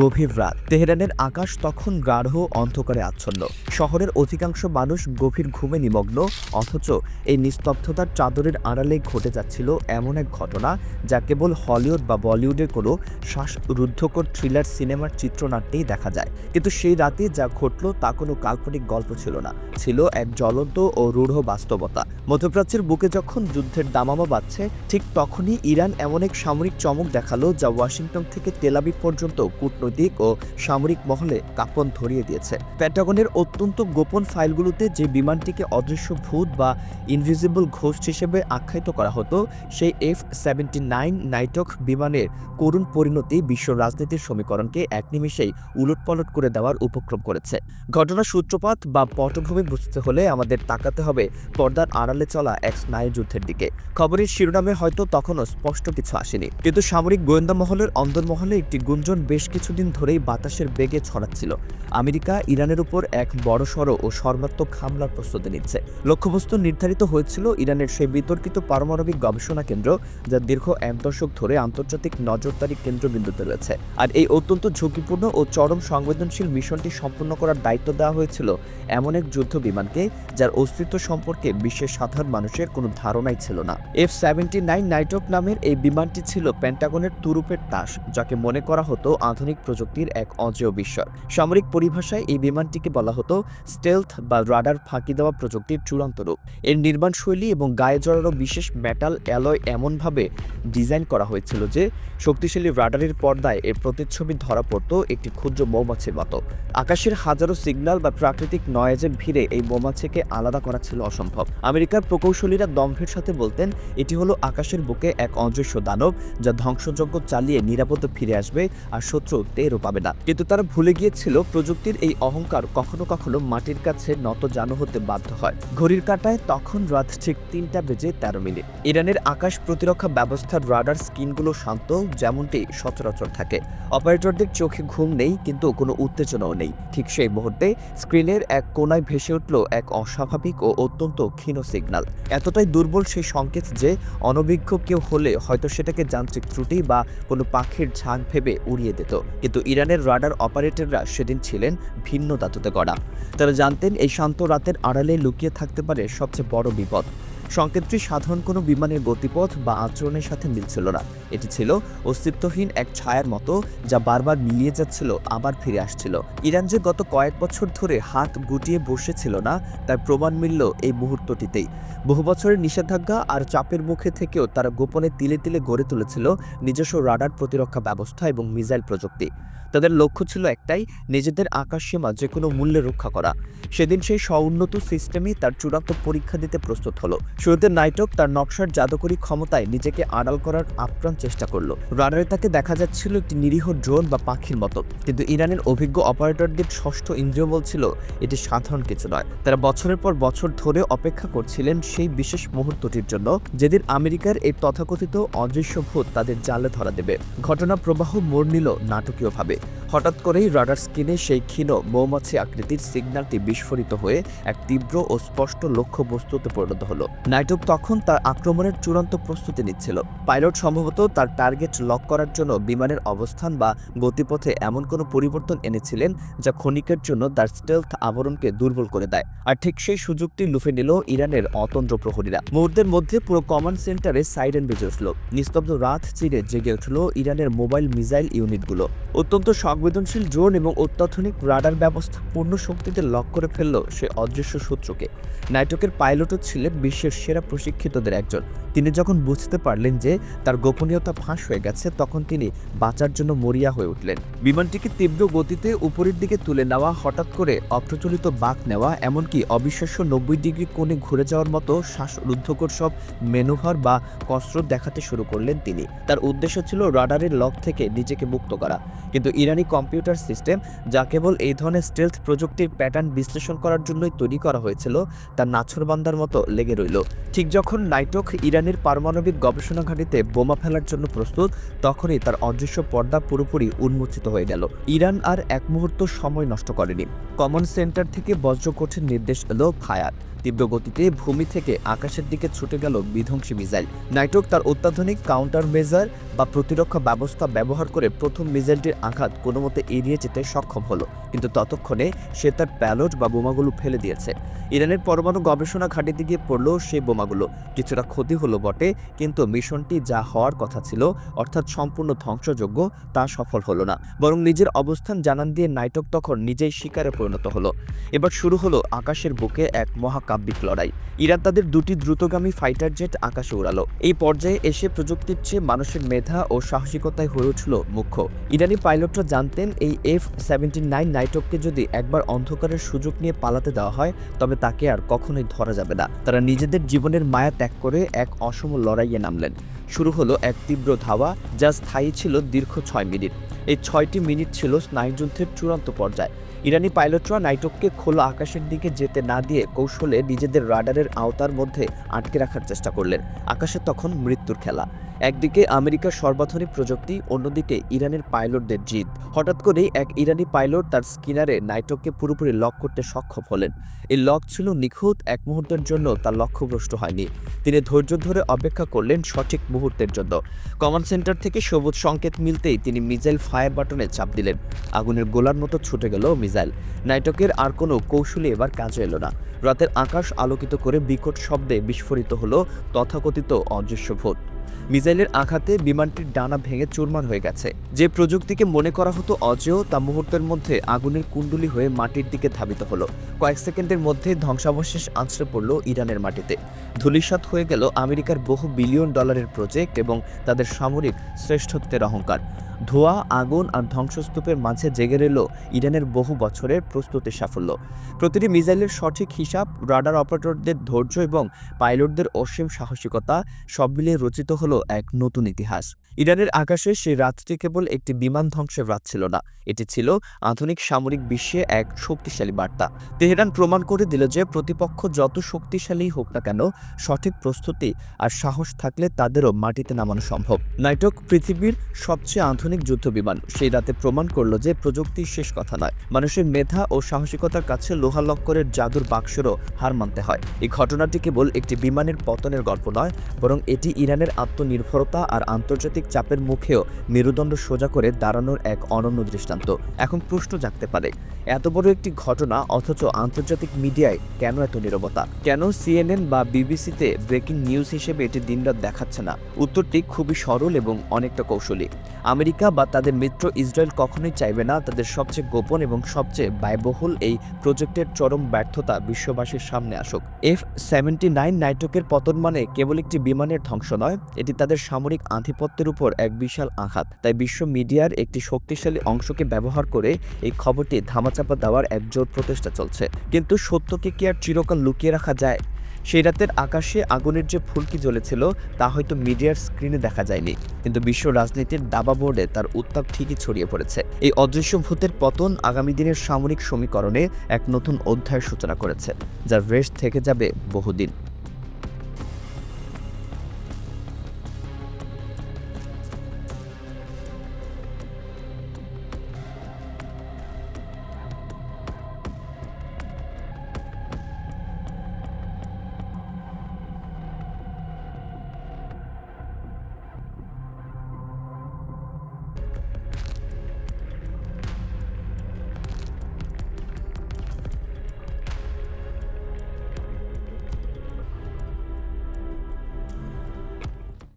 গভীর রাত। তেহরানের আকাশ তখন গাঢ়, অন্ধকারে আচ্ছন্ন। শহরের অধিকাংশ মানুষ গভীর ঘুমে নিমগ্ন, অথচ এই নিস্তব্ধতার চাদরের আড়ালে ঘটে যাচ্ছিল এমন এক ঘটনা যা কেবল হলিউড বা বলিউডের কোনো শ্বাসরুদ্ধকর থ্রিলার সিনেমার চিত্রনাট্যেই দেখা যায়। কিন্তু সেই রাতে যা ঘটল তা কোনো কাল্পনিক গল্প ছিল না। ছিল এক জ্বলন্ত ও রূঢ় বাস্তবতা। মধ্যপ্রাচ্যের বুকে যখন যুদ্ধের দামামা বাড়ছে ঠিক তখনই ইরান এমন এক সামরিক চমক দেখাল যা ওয়াশিংটন থেকে তেলাবিব পর্যন্ত কূটনৈতিক ও সামরিক মহলে কাঁপন ধরিয়ে দিয়েছে। প্যান্টাগনের অত্যন্ত গোপন ফাইলগুলোতে যে বিমানটিকে অদৃশ্য ভূত বা ইনভিজিবল ঘোস্ট হিসেবে আখ্যায়িত করা হতো, সেই এফ সেভেন্টি নাইন নাইটক বিমানের করুণ পরিণতি বিশ্ব রাজনীতির সমীকরণকে এক নিমিষেই উলটপালট করে দেওয়ার উপক্রম করেছে। ঘটনার সূত্রপাত বা পটভূমি বুঝতে হলে আমাদের তাকাতে হবে পর্দার আড়ালে চলা এক স্নায়ুযুদ্ধের দিকে। খবরের শিরোনামে হয়তো তখনও স্পষ্ট কিছু আসেনি। কিন্তু সামরিক গোয়েন্দা মহলের অন্দরমহলে একটি গুঞ্জন বেশ কিছুদিন ধরেই বাতাসের বেগে ছড়াচ্ছিল। আমেরিকা ইরানের উপর এক বড়সড় ও সর্বাত্মক হামলার প্রস্তুতি নিচ্ছে। লক্ষ্যবস্তু নির্ধারিত হয়েছিল ইরানের সেই বিতর্কিত পারমাণবিক গবেষণা কেন্দ্র, যা দীর্ঘ এক দশক ধরে আন্তর্জাতিক নজরদারি কেন্দ্রবিন্দুতে রয়েছে। আর এই অত্যন্ত ঝুঁকিপূর্ণ ও চরম সংবেদনশীল মিশনটি সম্পন্ন করার দায়িত্ব দেওয়া হয়েছিল এমন এক যুদ্ধ বিমানকে, যার অস্তিত্ব সম্পর্কে বিশ্বের সাধারণ মানুষের কোনো ধারণাই ছিল না। এফ সেভেন্টি নাইন নাইটক নামের এই বিমানটি ছিল প্যান্টাগনের তুরুপের তাস, যাকে মনে করা হতো আধুনিক প্রযুক্তির এক অজেয় বিস্ময়। সামরিক পরিভাষায় এই বিমানটিকে বলা হতো স্টেলথ বা রাডার ফাঁকি দেওয়া প্রযুক্তির চূড়ান্ত রূপ। এর নির্মাণ শৈলী এবং গায়ে জড়ানো বিশেষ মেটাল অ্যালয় এমনভাবে ডিজাইন করা হয়েছিল যে, শক্তিশালী রাডারের পর্দায় এর প্রতিচ্ছবি ধরা পড়ত একটি ক্ষুদ্র মৌমাছির মতো। আকাশের হাজারো সিগন্যাল বা প্রাকৃতিক নয়েজের ভিড়ে এই মৌমাছিকে আলাদা করা ছিল অসম্ভব। আমেরিকার প্রকৌশলীরা দম্ভের সাথে বলতেন, এটি হলো আকাশের বুকে এক অদৃশ্য দানব যা ধ্বংসযজ্ঞ চালিয়ে নিরাপদে ফিরে আসবে আর শত্রু টেরও পাবে না। কিন্তু তারা ভুলে গিয়েছিল প্রযুক্তির এই অহংকার কখনো কখনো মাটির কাছে নত জানো হতে বাধ্য হয়। ঘড়ির কাঁটায় তখন রাত ঠিক তিনটা বেজে তেরো মিনিট। ইরানের আকাশ প্রতিরক্ষা ব্যবস্থার রাডার স্ক্রিনগুলো শান্ত, যেমনটি সচরাচর থাকে। অপারেটরদের চোখে ঘুম নেই, কিন্তু কোনো উত্তেজনাও নেই। ঠিক সেই মুহূর্তে স্ক্রিনের এক কোনায় ভেসে উঠল এক অস্বাভাবিক ও অত্যন্ত ক্ষীণ সিগন্যাল। এতটাই দুর্বল সেই সংকেত যে অনভিজ্ঞ কেউ হলে হয়তো সেটাকে যান্ত্রিক ত্রুটি বা কোনো পাখির ঝাঁক ভেবে উড়িয়ে দিত। কিন্তু ইরানের রাডার অপারেটররা সেদিন ছিলেন ভিন্ন ধাতুতে গড়া। তারা জানতেন এই শান্ত রাতের আড়ালে লুকিয়ে থাকতে পারে সবচেয়ে বড় বিপদ। সংকেতটি সাধারণ কোনো বিমানের গতিপথ বা আচরণের সাথে মিলছিল না। এটি ছিল অস্তিত্বহীন এক ছায়ার মতো যা বারবার মিলিয়ে যাচ্ছিল, আবার ফিরে আসছিল। ইরান যে গত কয়েক বছর ধরে হাত গুটিয়ে বসেছিল না, তার প্রমাণ মিলল এই মুহূর্তটিতেই। বহু বছরের নিষেধাজ্ঞা আর চাপের মুখে থেকেও তারা গোপনে তিলে তিলে গড়ে তুলেছিল নিজস্ব রাডার প্রতিরক্ষা ব্যবস্থা এবং মিসাইল প্রযুক্তি। তাদের লক্ষ্য ছিল একটাই, নিজেদের আকাশসীমা যে কোনো মূল্যে রক্ষা করা। সেদিন সেই স্বউন্নত সিস্টেমই তার চূড়ান্ত পরীক্ষা দিতে প্রস্তুত হলো। শুরুতে নাইটক তার নকশার জাদুকরী ক্ষমতায় নিজেকে আড়াল করার আপ্রাণ চেষ্টা করল। রাডারে তাকে দেখা যাচ্ছিল একটি নিরীহ ড্রোন বা পাখির মতো। কিন্তু ইরানের অভিজ্ঞ অপারেটরদের ষষ্ঠ ইন্দ্রিয় বলছিল, এটি সাধারণ কিছু নয়। তারা বছরের পর বছর ধরে অপেক্ষা করছিলেন সেই বিশেষ মুহূর্তটির জন্য, যেদিন আমেরিকার এই তথাকথিত অদৃশ্য ভূত তাদের জালে ধরা দেবে। ঘটনা প্রবাহ মোড় নিল নাটকীয়ভাবে। হঠাৎ করেই রাডার স্ক্রিনে সেই ক্ষীণ, মৌমাছি আকৃতির সিগন্যালটি বিস্ফোরিত হয়ে এক তীব্র ও স্পষ্ট লক্ষ্য বস্তুতে পরিণত হলো। নাইটক তখন তার আক্রমণের চূড়ান্ত প্রস্তুতি নিচ্ছিল। পাইলট সম্ভবত তার টার্গেট লক করার জন্য বিমানের অবস্থান বা গতিপথে এমন কোনো পরিবর্তন এনেছিলেন যা ক্ষণিকের জন্য তার স্টেলথ আবরণকে দুর্বল করে দেয়। আর ঠিক সেই সুযোগটি লুফে নিল ইরানের অতন্ত্র প্রহরীরা। মুহূর্তের মধ্যে পুরো কমান্ড সেন্টারে সাইরেন বেজে উঠল। নিস্তব্ধ রাত চিরে জেগে উঠল ইরানের মোবাইল মিসাইল ইউনিটগুলো অত্যন্ত সংবেদনশীল ড্রোন এবং অত্যাধুনিক রাডার ব্যবস্থা পূর্ণ শক্তিতে লক করে ফেলল সে অদৃশ্য শত্রুকে। নাইটকের পাইলটও ছিলেন বিশ্বের সেরা প্রশিক্ষিতদের একজন। তিনি যখন বুঝতে পারলেন যে তার গোপনীয়তা ফাঁস হয়ে গেছে, তখন তিনি বাঁচার জন্য মরিয়া হয়ে উঠলেন। বিমানটিকে তীব্র গতিতে উপরের দিকে তুলে নেওয়া, হঠাৎ করে অপ্রচলিত বাঁক নেওয়া, এমনকি অবিশ্বাস্য নব্বই ডিগ্রি কোণে ঘুরে যাওয়ার মতো শ্বাসরুদ্ধকর সব মেনুভার বা কসরত দেখাতে শুরু করলেন তিনি। তার উদ্দেশ্য ছিল রাডারের লক থেকে নিজেকে মুক্ত করা। কিন্তু ইরানি কম্পিউটার সিস্টেম, যা কেবল এই ধরনের স্টেলথ প্রযুক্তির প্যাটার্ন বিশ্লেষণ করার জন্যই তৈরি করা হয়েছিল তার নাছরবান্দার মতো লেগে রইল। ঠিক যখন নাইটক ইরানের পারমাণবিক গবেষণা ঘাঁটিতে বোমা ফেলার জন্য প্রস্তুত, তখনই তার অদৃশ্য পর্দা পুরোপুরি উন্মোচিত হয়ে গেল। ইরান আর এক মুহূর্ত সময় নষ্ট করেনি। কমন সেন্টার থেকে বজ্রকঠিন নির্দেশ এলো ফায়ার তীব্র গতিতে ভূমি থেকে আকাশের দিকে ছুটে গেল বিধ্বংসী মিসাইল। নাইটক তার অত্যাধুনিক কাউন্টার মেজার বা প্রতিরক্ষা ব্যবস্থা ব্যবহার করে প্রথম মিসাইলটির আঘাত কোনো মতে এড়িয়ে যেতে সক্ষম হলো। কিন্তু ততক্ষণে সে তার প্যালট বা বোমাগুলো ফেলে দিয়েছে। ইরানের পরমাণু গবেষণা ঘাঁটিতে গিয়ে পড়ল সেই বোমাগুলো। কিছুটা ক্ষতি হলো বটে, কিন্তু মিশনটি যা হওয়ার কথা ছিল, অর্থাৎ সম্পূর্ণ ধ্বংসযোগ্য, তা সফল হলো না। বরং নিজের অবস্থান জানান দিয়ে নাইটক তখন নিজেই শিকারে পরিণত হলো। এবার শুরু হলো আকাশের বুকে এক মহাকাব্যিক লড়াই। ইরান তাদের দুটি দ্রুতগামী ফাইটার জেট আকাশে উড়ালো। এই পর্যায়ে এসে প্রযুক্তির চেয়ে মানুষের মেধা ও সাহসিকতায় হয়ে উঠল মুখ্য। ইরানি পাইলটরা জানতেন, এই এফ সেভেন্টি নাইন নাইটককে যদি একবার অন্ধকারের সুযোগ নিয়ে পালাতে দেওয়া হয়, তবে তাকে আর কখনোই ধরা যাবে না। তারা নিজেদের জীবনের মায়া ত্যাগ করে এক অসম লড়াইয়ে নামলেন। শুরু হলো এক তীব্র ধাওয়া, যা স্থায়ী ছিল দীর্ঘ ছয় মিনিট। এই ছয়টি মিনিট ছিল স্নায়ুযুদ্ধের চূড়ান্ত পর্যায়। ইরানি পাইলটরা নাইটককে খোলা আকাশের দিকে যেতে না দিয়ে কৌশলে নিজেদের রাডারের আওতার মধ্যে আটকে রাখার চেষ্টা করলেন। আকাশে তখন মৃত্যুর খেলা। একদিকে আমেরিকার সর্বাধুনিক প্রযুক্তি, অন্যদিকে ইরানের পাইলটদের জিদ। হঠাৎ করেই এক ইরানি পাইলট তার স্কিনারে নাইটককে পুরোপুরি লক করতে সক্ষম হলেন। এই লক ছিল নিখুঁত, এক মুহূর্তের জন্য তার লক্ষ্যভ্রষ্ট হয়নি। তিনি ধৈর্য ধরে অপেক্ষা করলেন সঠিক মুহূর্তের জন্য। কমান্ড সেন্টার থেকে সবুজ সংকেত মিলতেই তিনি মিসাইল ফায়ার বাটনে চাপ দিলেন। আগুনের গোলার মতো ছুটে গেল মিসাইল। নাইটকের আর কোনো কৌশলী এবার কাজে এলো না। রাতের আকাশ আলোকিত করে বিকট শব্দে বিস্ফোরিত হলো তথাকথিত অদৃশ্য ভূত। মিসাইলের আঘাতে বিমানটির ডানা ভেঙে চুরমার হয়ে গেছে। যে প্রযুক্তিকে মনে করা হতো অজেয়, তা মুহূর্তের মধ্যে আগুনের কুণ্ডলি হয়ে মাটির দিকে ধাবিত হলো। কয়েক সেকেন্ডের মধ্যে ধ্বংসাবশেষ আছড়ে পড়ল ইরানের মাটিতে। ধূলিসাৎ হয়ে গেল আমেরিকার বহু বিলিয়ন ডলারের প্রজেক্ট এবং তাদের সামরিক শ্রেষ্ঠত্বের অহংকার। ধোঁয়া, আগুন আর ধ্বংসস্তূপের মাঝে জেগে রইল ইরানের বহু বছরের প্রস্তুতির সাফল্য। প্রতিটি মিসাইলের সঠিক হিসাব, রাডার অপারেটরদের ধৈর্য এবং পাইলটদের অসীম সাহসিকতা সব মিলিয়ে রচিত হলো এক নতুন ইতিহাস। ইরানের আকাশে সেই রাতটি কেবল একটি বিমান ধ্বংসের রাত ছিল না, এটি ছিল আধুনিক সামরিক বিশ্বে এক শক্তিশালী বার্তা। তেহরান প্রমাণ করে দিল যে প্রতিপক্ষ যত শক্তিশালী হোক না কেন, সঠিক প্রস্তুতি আর সাহস থাকলে তাদেরও মাটিতে নামানো সম্ভব। নাইটক পৃথিবীর সবচেয়ে আধুনিক যুদ্ধ বিমান, সেই রাতে প্রমাণ করল যে প্রযুক্তি শেষ কথা নয়, মানুষের মেধা ও সাহসিকতার কাছে লোহা লক্করের জাদুর বাক্সেরও হার মানতে হয়। এই ঘটনাটি কেবল একটি বিমানের পতনের গল্প নয়, বরং এটি ইরানের আত্মনির্ভরতা আর আন্তর্জাতিক চাপের মুখেও মেরুদণ্ড সোজা করে দাঁড়ানোর এক অনন্য দৃষ্টান্ত। এখন প্রশ্ন জাগতে পারে এত বড় একটি ঘটনা, অথচ আন্তর্জাতিক মিডিয়ায় কেন এত নীরবতা? কেন সিএনএন বা বিবিসিতে ব্রেকিং নিউজ হিসেবে এটি দিনরাত দেখাচ্ছে না? উত্তরটি খুবই সরল এবং অনেকটা কৌশলী। আমেরিকা বা তাদের মিত্র ইসরায়েল কখনোই চাইবে না তাদের সবচেয়ে গোপন এবং সবচেয়ে ব্যয়বহুল এই প্রজেক্টের চরম ব্যর্থতা বিশ্ববাসীর সামনে আসুক। এফ সেভেন্টি নাইন নাইটকের পতন মানে কেবল একটি বিমানের ধ্বংস নয়, এটি তাদের সামরিক আধিপত্যের উপর এক বিশাল আঘাত। তাই বিশ্ব মিডিয়ার একটি শক্তিশালী অংশকে ব্যবহার করে এই খবরটি ধামাচাপা দেওয়ার একজোট প্রচেষ্টা চলছে। কিন্তু সত্যকে কি আর চিরকাল লুকিয়ে রাখা যায়? সেই রাতের আকাশে আগুনের যে ফুলকি জ্বলেছিল, তা হয়তো মিডিয়ার স্ক্রিনে দেখা যায়নি। কিন্তু বিশ্ব রাজনীতির দাবা বোর্ডে তার উত্তাপ ঠিকই ছড়িয়ে পড়েছে। এই অদৃশ্য ভূতের পতন আগামী দিনের সামরিক সমীকরণে এক নতুন অধ্যায়ের সূচনা করেছে যার রেশ থেকে যাবে বহুদিন।